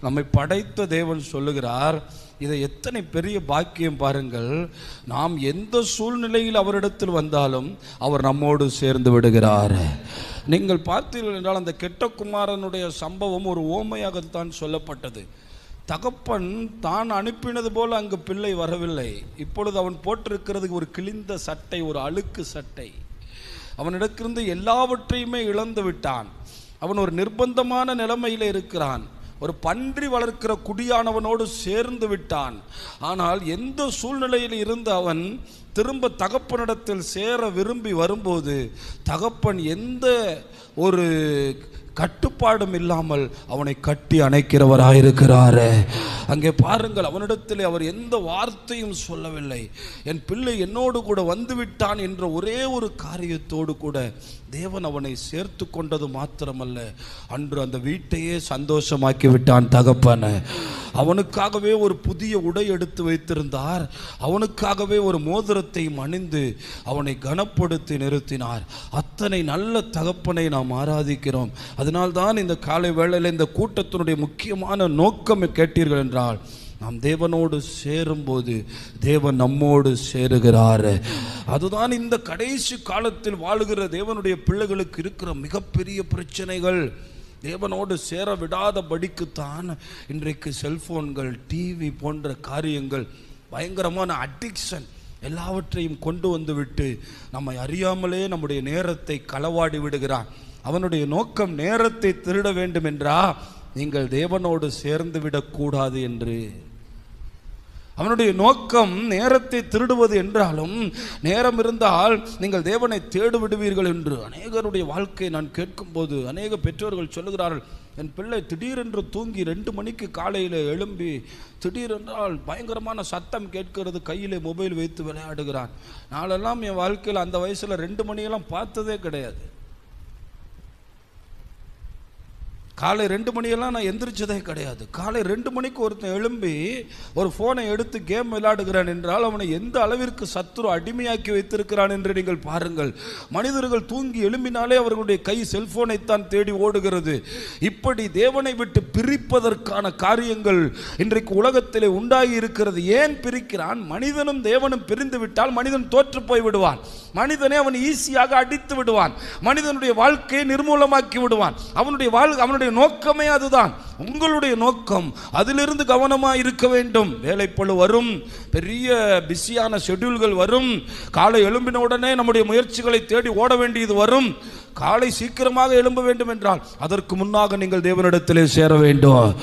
நம்மை படைத்த தேவன் சொல்லுகிறார். இதை எத்தனை பெரிய பாக்கியம் பாருங்கள். நாம் எந்த சூழ்நிலையில் அவரிடத்தில் வந்தாலும் அவர் நம்மோடு சேர்ந்து விடுகிறார். நீங்கள் பார்த்தீர்கள் என்றால் அந்த கெட்ட குமாரனுடைய சம்பவம் ஒரு ஓமையாகத்தான் சொல்லப்பட்டது. தகப்பன் தான் அனுப்பினது போல் அங்கு பிள்ளை வரவில்லை. இப்பொழுது அவன் போட்டிருக்கிறதுக்கு ஒரு கிழிந்த சட்டை ஒரு அழுக்கு சட்டை. அவனிடத்திலிருந்து எல்லாவற்றையுமே இழந்து விட்டான். அவன் ஒரு நிர்பந்தமான நிலைமையில் இருக்கிறான். ஒரு பன்றி வளர்க்கிற குடியானவனோடு சேர்ந்து விட்டான். ஆனால் எந்த சூழ்நிலையில் இருந்து அவன் திரும்ப தகப்பனிடத்தில் சேர விரும்பி வரும்போது தகப்பன் எந்த ஒரு கட்டுப்பாடும் இல்லாமல் அவனை கட்டி அணைக்கிறவராயிருக்கிறாரே அங்கே பாருங்கள் அவனிடத்தில் அவர் எந்த வார்த்தையும் சொல்லவில்லை. என் பிள்ளை என்னோடு கூட வந்துவிட்டான் என்ற ஒரே ஒரு காரியத்தோடு கூட தேவன் அவனை சேர்த்து கொண்டது மாத்திரமல்ல. அன்று அந்த வீட்டையே சந்தோஷமாக்கி விட்டான் தகப்பன. அவனுக்காகவே ஒரு புதிய உடை எடுத்து வைத்திருந்தார். அவனுக்காகவே ஒரு மோதிரத்தையும் அணிந்து அவனை கனப்படுத்தி நிறுத்தினார். அத்தனை நல்ல தகப்பனை நாம் ஆராதிக்கிறோம். அதனால்தான் இந்த காலை வேளையில் இந்த கூட்டத்தினுடைய முக்கியமான நோக்கம் கேட்டீர்கள் என்றால் நாம் தேவனோடு சேரும்போது தேவன் நம்மோடு சேருகிறார். அதுதான் இந்த கடைசி காலத்தில் வாழுகிற தேவனுடைய பிள்ளைகளுக்கு இருக்கிற மிகப்பெரிய பிரச்சனைகள். தேவனோடு சேர விடாதபடிக்குத்தான் இன்றைக்கு செல்ஃபோன்கள் டிவி போன்ற காரியங்கள் பயங்கரமான அடிக்ஷன் எல்லாவற்றையும் கொண்டு வந்துவிட்டு நம்மை அறியாமலே நம்முடைய நேரத்தை களவாடி விடுகிறான். அவனுடைய நோக்கம் நேரத்தை திருட வேண்டும் என்றா நீங்கள் தேவனோடு சேர்ந்து விடக்கூடாது என்று. அவனுடைய நோக்கம் நேரத்தை திருடுவது என்றாலும் நேரம் இருந்தால் நீங்கள் தேவனை தேடு விடுவீர்கள் என்று அநேகருடைய வாழ்க்கையை நான் கேட்கும்போது அநேக பெற்றோர்கள் சொல்லுகிறார்கள் என் பிள்ளை திடீரென்று தூங்கி ரெண்டு மணிக்கு காலையில் எழும்பி திடீரென்றால் பயங்கரமான சத்தம் கேட்கிறது கையில் மொபைல் வைத்து விளையாடுகிறான். நாளெல்லாம் என் வாழ்க்கையில் அந்த வயசில் ரெண்டு மணியெல்லாம் பார்த்ததே கிடையாது. காலை ரெண்டு மணியெல்லாம் நான் எந்திரிச்சதே கிடையாது. காலை ரெண்டு மணிக்கு ஒருத்தன் எழும்பி ஒரு ஃபோனை எடுத்து கேம் விளையாடுகிறான் என்றால் அவனை எந்த அளவிற்கு சத்துரு அடிமையாக்கி வைத்திருக்கிறான் என்று நீங்கள் பாருங்கள். மனிதர்கள் தூங்கி எழும்பினாலே அவர்களுடைய கை செல்போனைத்தான் தேடி ஓடுகிறது. இப்படி தேவனை விட்டு பிரிப்பதற்கான காரியங்கள் இன்றைக்கு உலகத்திலே உண்டாகி இருக்கிறது. ஏன் பிரிக்கிறான்? மனிதனும் தேவனும் பிரிந்து விட்டால் மனிதன் தோற்று போய் விடுவான். மனிதனை அவன் ஈஸியாக அடித்து விடுவான். மனிதனுடைய வாழ்க்கையை நிர்மூலமாக்கி விடுவான். அவனுடைய வாழ் அவனுடைய நோக்கமே அதுதான். உங்களுடைய நோக்கம் அதிலிருந்து கவனமாக இருக்க வேண்டும். வேலைப்பழு வரும் பெரிய பிஸியான ஷெட்யூல்கள் வரும். காலை எழும்பின உடனே நம்முடைய முயற்சிகளை தேடி ஓட வேண்டியது வரும். காலை சீக்கிரமாக எழும்ப வேண்டும் என்றால் அதற்கு முன்னாக நீங்கள் தேவனிடத்திலே சேர வேண்டும்.